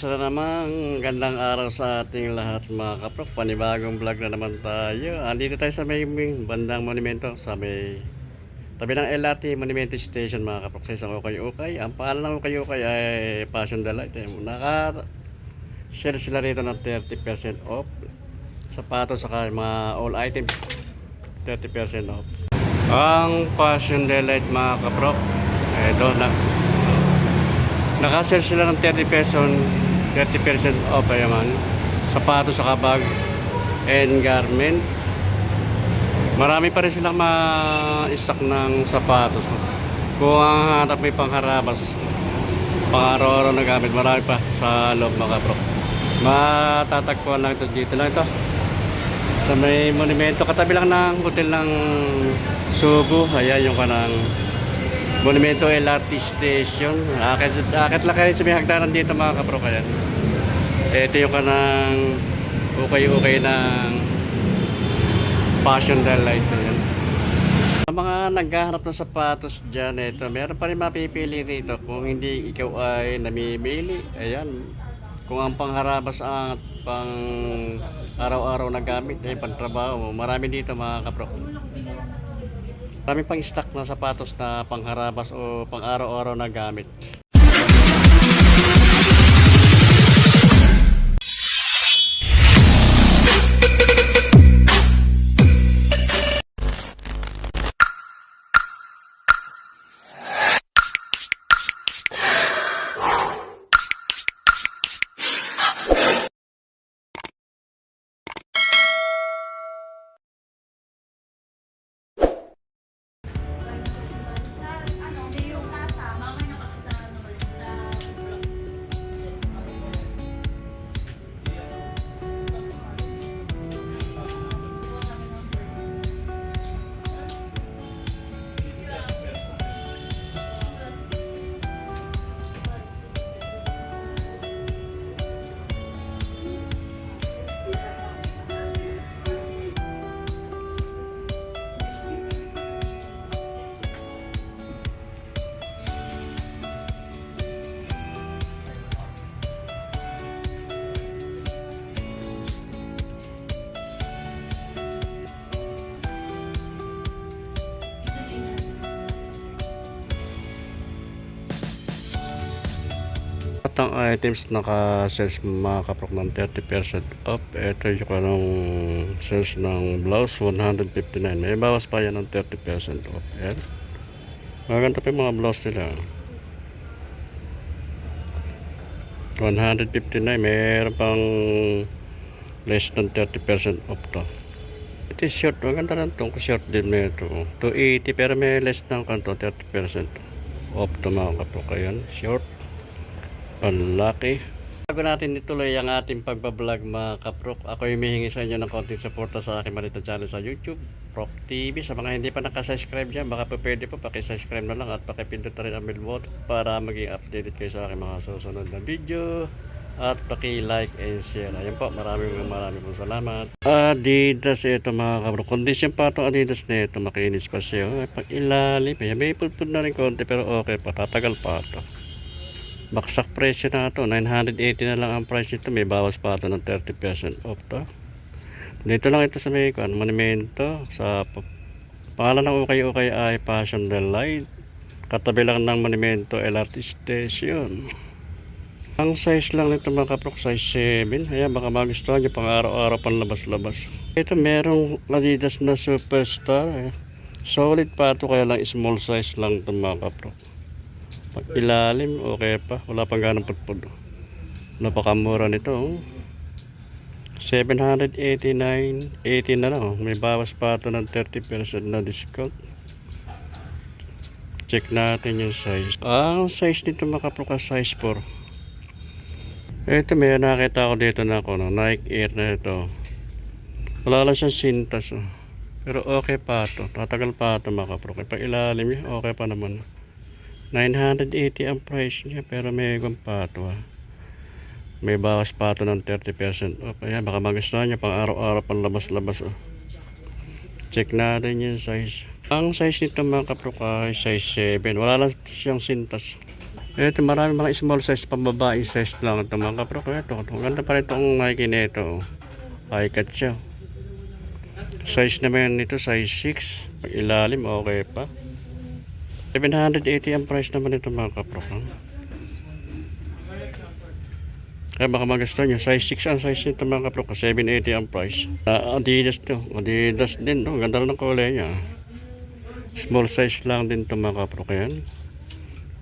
Isa na gandang araw sa ating lahat mga kaprok. Panibagong vlog na naman tayo. Andito tayo sa may bandang monumento sa may tabi ng LRT Monumento Station mga kaprok sa isang ukay-ukay. Ang pangalan ng ukay-ukay ay Passion Delight. Naka share sila rito ng 30% off. Sapatos saka mga all items 30% off. Ang Passion Delight mga kaprok. Eh, doon na. Naka-sell sila ng 30 pesos, 30% off ay man. Sapatos sa kabag and garment. Marami pa rin silang ma-stock ng sapatos. Kung ang hanap may pangharabas, pang araw-araw na gamit, marami pa sa loob mga bro. Matatagpuan lang ito dito lang ito. Sa may monumento, katabi lang ng hotel ng Subo. Ayan yung kanang Monumento LRT Station. Akit, akit lang kayo sa may hagdanan dito mga kapro kaya. Ito yung kanang ukay-ukay ng Passion Delight na yan. Sa mga naghahanap ng sapatos dyan, ito, meron pa rin mapipili rito. Kung hindi ikaw ay namimili, ayan. Kung ang pangharabas ang pang araw-araw na gamit, ay pang-trabaho, marami dito mga kapro. Marami pang stock na sapatos na pangharabas o pang araw-araw na gamit. Ang items naka-sales mga kaprok ng 30% off. Ito yung anong sales ng blouse 159. May bawas pa yan ng 30% off. Yan. Maganda pa yung mga blouse nila. 159. Mayroon pang less than 30% off to. Ito yung short. Maganda rin itong short din na ito. 280 pero may less ng kanto 30% off to mga kaprok. Ayan. Short panlaki. Bago natin ituloy ang ating pagbablog mga kaprok, ako ay humihingi sa inyo ng konting suporta sa aking malita channel sa YouTube, Prok TV. Sa mga hindi pa nakasubscribe dyan, baka pa pwede po pakisubscribe na lang at pakipindot na rin ang bell button para maging updated kayo sa aking mga susunod na video at paki-like and share. Ayun po, maraming maraming po salamat. Adidas ito mga kaprok. Condition pa itong Adidas na ito, makinis pa siya. Pag ilalim, ayan, may pulpul na rin konti pero okay pa, tatagal pa ito. Baksak presyo na ito. 980 na lang ang price nito. May bawas pa ito ng 30% off to. Dito lang ito sa may kuan, monumento. Sa pa- pangalan ng ukay-ukay ay Passion Delight. Katabi lang ng monumento LRT Station. Ang size lang nito mga kaprok, size 7. Ayan, baka magustuhan nyo pang araw-araw pang labas-labas. Ito merong Adidas na Superstar. Eh. Solid pa ito, kaya lang small size lang ito mga kaprok. Pag ilalim, okay pa. Wala pang ganang putpud. Napakamura nito. oh. 789, 80 na lang. oh. May bawas pa ito ng 30% na discount. Check natin yung size. Ang size nito makaproka size 4. Ito may nakita ko dito na ako. No? Nike Air na ito. Wala lang siyang sintas. Oh. Pero okay pa ito. Tatagal pa ito makaproka. Pag ilalim okay pa naman. 980 ang price niya pero may igong pa ito ah. May bawas pa ito ng 30% off. Ayan, baka magustuhan niya pang araw-araw pang labas-labas oh. Check natin yung size. Ang size nito mga kaprok ay size 7. Wala lang siyang sintas. Ito marami mga small size pambabae size lang ito mga kapro. Ito, ito. Ganda pa rin itong Nike nito. High cut siya. Size naman nito size 6. Pag ilalim okay pa. 780 ang price naman ito mga kapro. Kaya baka magustuhan nyo. Size 6 ang size nito mga kapro. 780 ang price. Ah, Adidas to. Adidas din to. Ganda rin ng kulay niya. Small size lang din to mga kapro. Kaya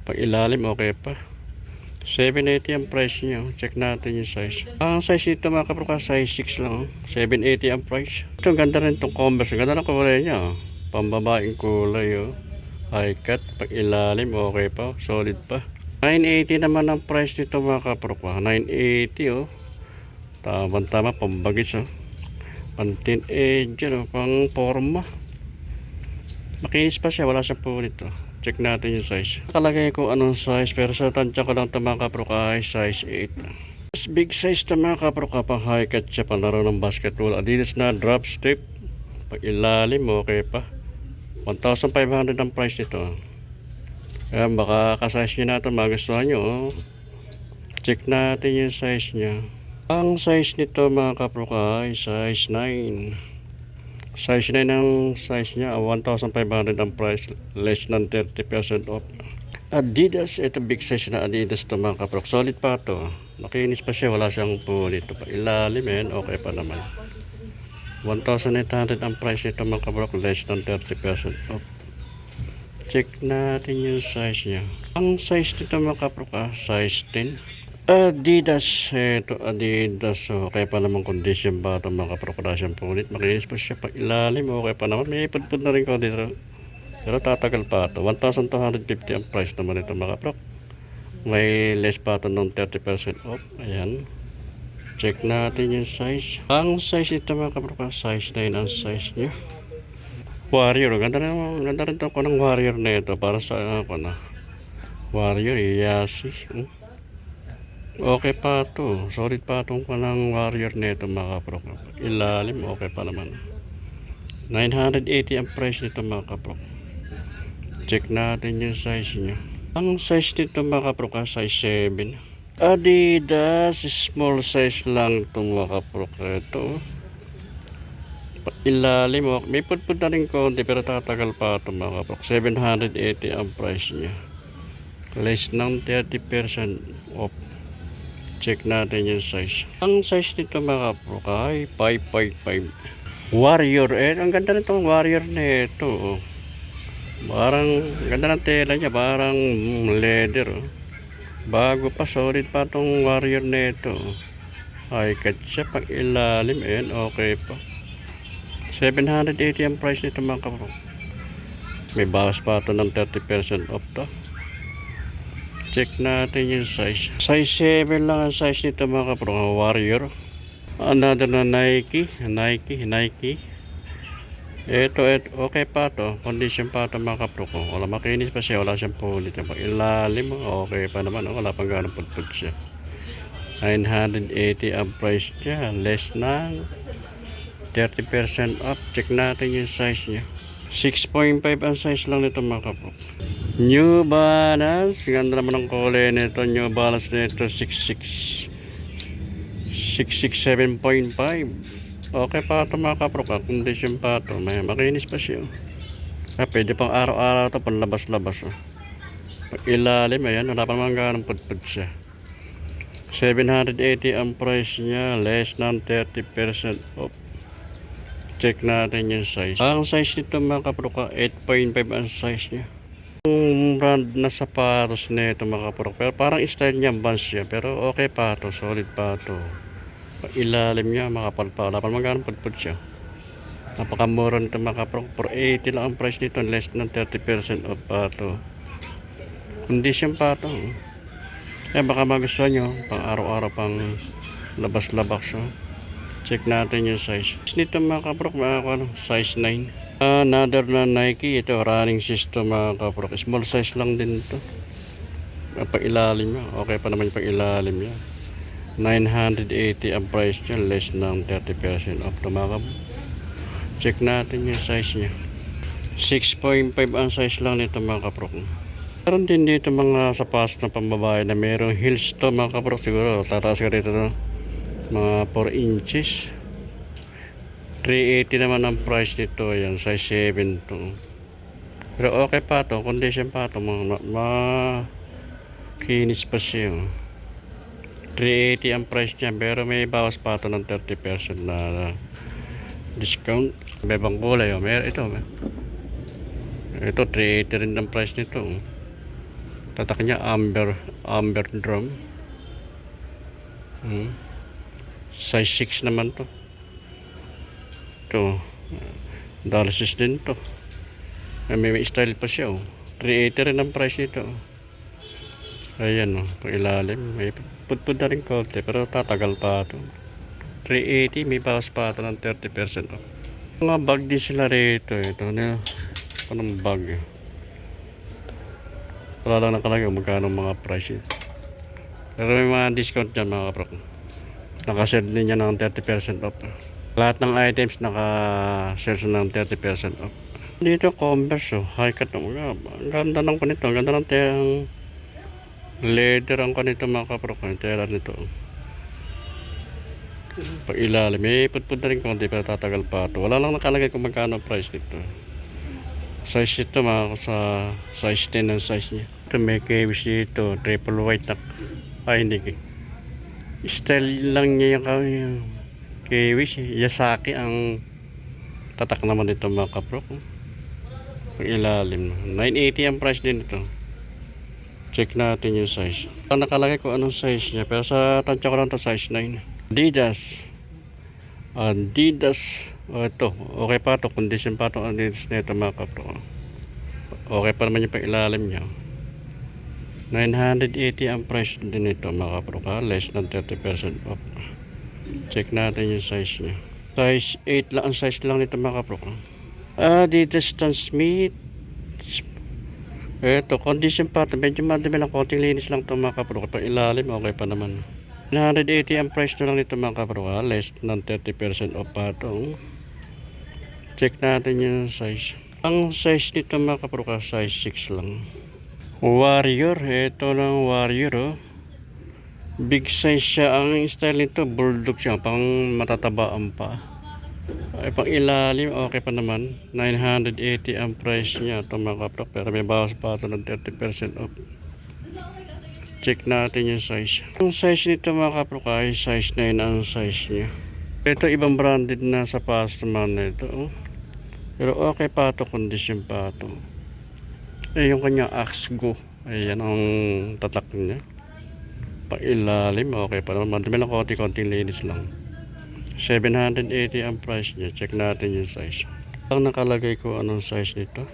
pag ilalim okay pa. 780 ang price niya. Check natin yung size. Ang size nito mga kapro size 6 lang. oh. 780 ang price. Ito ganda rin itong Converse. Ganda ng kulay niya. oh. Pambabaeng kulay oh. High cut. Pag ilalim okay pa. Solid pa. 980 naman ang price nito mga kapro ko. 980 oh. Tama tama pambagis oh. Pantin edge oh. Pang forma. Makinis pa siya. Wala siyang punit oh. Check natin yung size. Nakalagay ko anong size pero sa tansya ko lang ito mga kapro ka ay size 8. Mas big size ito mga kapro ka pang high cut siya panlaro ng basketball. Adidas na drop step. Pag ilalim okay pa. 1,500 ang price nito. Kaya baka kasize nyo na ito magustuhan nyo. Oh. Check natin yung size niya. Ang size nito mga kapro ka ay size 9. Size 9 ang size niya. ah, 1,500 ang price. Less than 30% off. Adidas. Ito big size na Adidas to mga kapro. Solid pa to. Nakinis pa siya. Wala siyang punit. Pa ilalim yan. Okay pa naman. 1,800 ang price nito mga kapro. Less than 30% off. Check natin yung size niya. Ang size nito mga kaproka, size 10. Adidas. Ito Adidas. So, okay pa naman condition ba ito mga kaproka siyang punit. Makinis pa siya pag ilalim. Okay pa naman. May ipudpud na rin ko dito. Pero tatagal pa ito. 1,250 ang price naman ito mga kaprok. May less pa ito ng 30% off. Ayan. Check natin yung size. Ang size nito mga kaproka, size 9 ang size niya. Warrior, ganda rin, ganda rin to ko ng warrior na ito para sa ako na. Warrior, Iyasi. Hmm? Okay pa to. Solid pa itong ng warrior na ito mga kapro. Ilalim, okay pa naman. 980 ang price nito mga kapro. Check natin yung size niya. Ang size nito mga kapro ka, size 7. Adidas, small size lang itong mga. Ito. oh ilalim mo. May pudpud na rin konti pero tatagal pa ito mga kapok. 780 ang price niya. Less ng 30% off. Check natin yung size. Ang size nito mga kapok ay 555. Warrior. Eh, ang ganda nitong warrior na ito. oh. Parang, ganda ng tela niya. Parang leather. oh. Bago pa, solid pa itong warrior na. Ay, cut siya. Pag ilalim, eh, okay pa. 780 ang price nito mga kapro. May bawas pa ito ng 30% off to. Check natin yung size. Size 7 lang ang size nito mga kapro. Warrior. Another na Nike. Nike. Nike. Ito, ito, okay pa to. Condition pa to mga kapro ko. Wala makinis pa siya. Wala siyang punit. Pag ilalim, okay pa naman. Wala pang ganong putput siya. 980 ang price niya. Less ng 30% off. Check natin yung size niya. 6.5 ang size lang nito mga kapro. New Balance. Ganda naman ang kulay nito. New Balance nito 66 667.5 Okay pa ito mga kapro. Condition pa ito. May makinis pa siya. Ah, pwede pang araw-araw ito. Panlabas-labas. Oh. Pag ilalim, ayan. Wala pa naman ganong pudpud siya. 780 ang price niya. Less than 30% off. Check natin yung size. Ang size nito mga kapro 8.5 ang size niya. Yung brand na sapatos na ito mga kapro. Pero parang style niya Vans siya. Pero okay pa to. Solid pa to. Ilalim niya makapal pa. Wala pa naman ganun pudpud siya. Napakamura nito mga kapro. 480 lang ang price nito. Less than 30% off pa to. Condition pa to. Eh baka magustuhan nyo. Pang araw-araw pang labas-labas. So. Check natin yung size. Nito mga kaprok, ano, size 9. Another na Nike, ito running system mga kaprok. Small size lang din ito. Pag ilalim niya, okay pa naman pag ilalim niya. 980 ang price niya, less ng 30% off kaprok. Check natin yung size niya. 6.5 ang size lang nito mga kaprok. Meron din dito mga sapatos na pambabae na merong heels to mga kaprok siguro. Tataas ka dito no? Mga 4 inches. 380 naman ang price nito. Yan, size 7 to. Pero okay pa to. Condition pa to. Mga, ma, kinis pa siya. 380 ang price niya. Pero may bawas pa to ng 30% na discount. May bang kulay. Oh. Mer ito. May. Ito, 380 rin ang price nito. oh. Tatak niya, amber, amber drum. Hmm. Size 6 naman to. Ito, Dalasis din to. May, may style pa siya, oh. 380 rin ang price nito. oh. Ayan, oh, pang ilalim. May putpud na rin konti, pero tatagal pa ito. 380, may bawas pa ito ng 30% off. Mga bag din sila rito. Ito na. Anong bag eh. Wala lang nakalagay magkano mga price. eh. Pero may mga discount dyan mga kaprok. Nakaset din yan ng 30% off. Lahat ng items naka-sales ng 30% off. Dito Converse oh, high cut mga. Ang ganda ng kanito, ang ganda ng tiyang leather ang kanito mga kaprok. Ang nito. Pag ilalim, may putpud na rin konti pero tatagal pa ito. Wala lang nakalagay kung magkano price nito. Size ito mga sa size 10 ang size niya. Ito may caves dito, triple white na. Ay hindi. Style lang niya yung, yung caves. Yasaki ang tatak naman nito mga kaprok. Pag ilalim. 980 ang price din ito. Check natin yung size. Nakalagay ko anong size niya. Pero sa tansya ko lang to size 9. Adidas. Adidas. O ito. Okay pa to. Condition pa to Adidas na ito mga kapro. Okay pa naman yung pang ilalim niya. 980 ang price din nito mga kapro. ka. Less than 30% off. Check natin yung size niya. Size 8 lang ang size lang nito mga kapro. ka. Adidas Stan Ito, condition pa ito. Medyo madami lang. Konting linis lang ito mga kapro. Kapag ilalim, okay pa naman. 980 ang price na lang nito mga kapro. ha. Less ng 30% off pa ito. Check natin yung size. Ang size nito mga kapro ka, size 6 lang. Warrior. Ito lang Warrior oh. Big size siya. Ang style nito, bulldog siya. Pang matatabaan pa. Ay, pang ilalim, okay pa naman. 980 ang price niya. Ito mga kapro. Pero may bawas pa ito ng 30% off. Check natin yung size. Ang size nito mga kapro ay size 9 ang size niya. Ito ibang branded na sapatos naman na ito. Oh. Pero okay pa ito, condition pa ito. Eh, yung kanya Axe Go. Ayan ang tatak niya. Pang ilalim, okay pa naman. Madami lang konti-konting linis lang. 780 ang price niya. Check natin yung size. Ang nakalagay ko anong size nito.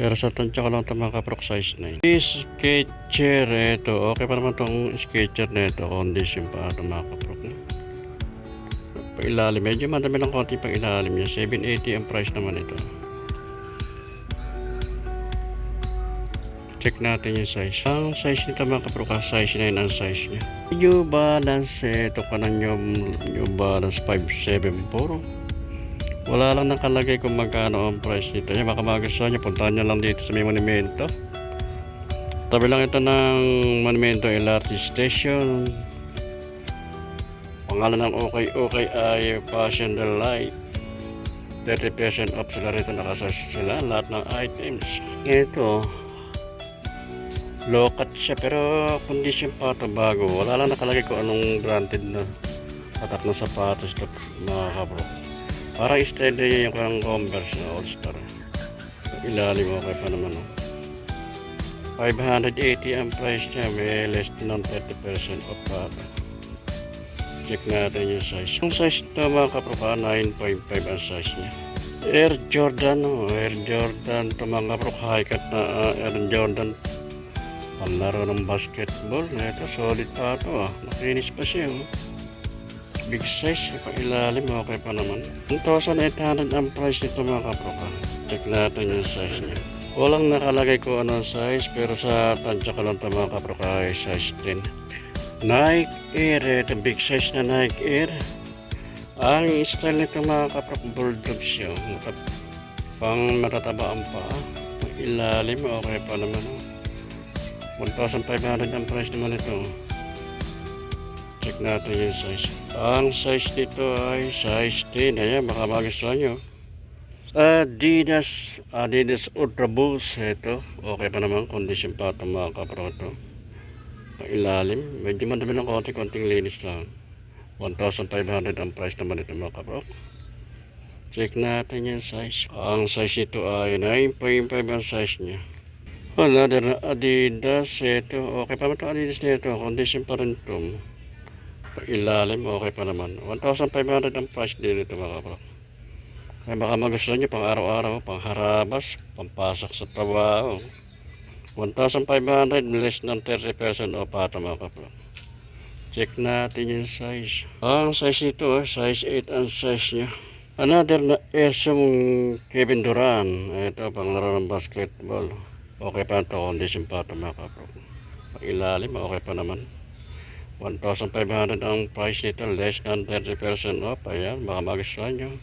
Pero sa tansya ko lang ito mga size 9. This sketcher, ito. Okay pa naman itong sketcher na ito. Condition pa ito mga kaprok. Pag ilalim, medyo madami lang konti pang ilalim niya. 780 ang price naman ito. Check natin yung size. Ang size nito mga kaprok, size 9 ang size niya. New Balance, ito ka ng New, New Balance 574. Wala lang nakalagay kung magkano ang price nito. Yan, baka magustuhan nyo, puntahan nyo lang dito sa may monumento. Tabi lang ito ng monumento LRT Station. Pangalan ng okay okay ay Passion Delight. 30% off sila rito nakasas sila lahat ng items. Ito, low cut siya pero condition pa ito bago. Wala lang nakalagay kung anong branded na tatak ng sapatos to mga kabro. Parang style niya yung kang Converse na All-Star. Ilalim okay pa naman. Oh. 580 ang price niya. May less than 30% off pa. ito. Check natin yung size. Yung size ito mga kapropa, 9.5 ang size niya. Air Jordan, oh. Air Jordan. Ito mga kapropa, high cut na ah, Air Jordan. Panlaro ng basketball. Ito, solid pa ito. Ah. Nakinis pa siya. Oh big size, ipailalim, okay pa naman. 1,800 ang price nito mga kaproka. Check natin yung size niya. Walang nakalagay ko anong size, pero sa tansya ko lang ito mga kaproka ay size 10. Nike Air, ito big size na Nike Air. Ang style nito mga kaproka, bulldog siya. Matat- pang matataba ang paa. Ilalim, okay pa naman. oh. 1,500 ang price naman ito. Check natin yung size. Ang size nito ay size 10. Ayan, baka magustuhan nyo. Adidas, Adidas Ultra Boost. Ito, okay pa naman. Condition pa ito mga kapro ito. Ilalim, medyo madami ng konti, konting linis lang. 1,500 ang price naman ito mga kapro. Check natin yung size. Ang size nito ay 9.5 ang size niya. Another na Adidas. Ito, okay pa ito Adidas nito. Condition pa rin ito. Ilalim, okay pa naman. 1,500 ang price din ito mga kapro. Kaya baka magustuhan nyo pang araw-araw, pang harabas, pampasok sa trabaho. 1,500 less than 30% off ata mga kapro. Check natin yung size. Ang size nito, eh, size 8 ang size niya. Another na Esong Kevin Duran. Ito, pang laro ng basketball. Okay pa ito, condition pa ito mga kapro. Ilalim, okay pa naman. 1,500 ang price nito, less than 30% off. Ayan, baka magustuhan nyo.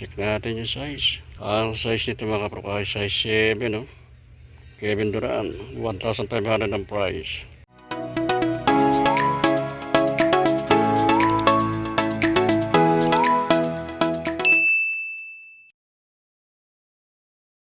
Check natin yung size. Ang size nito mga kapro ay size 7, no? Kevin Duran, 1,500 ang price.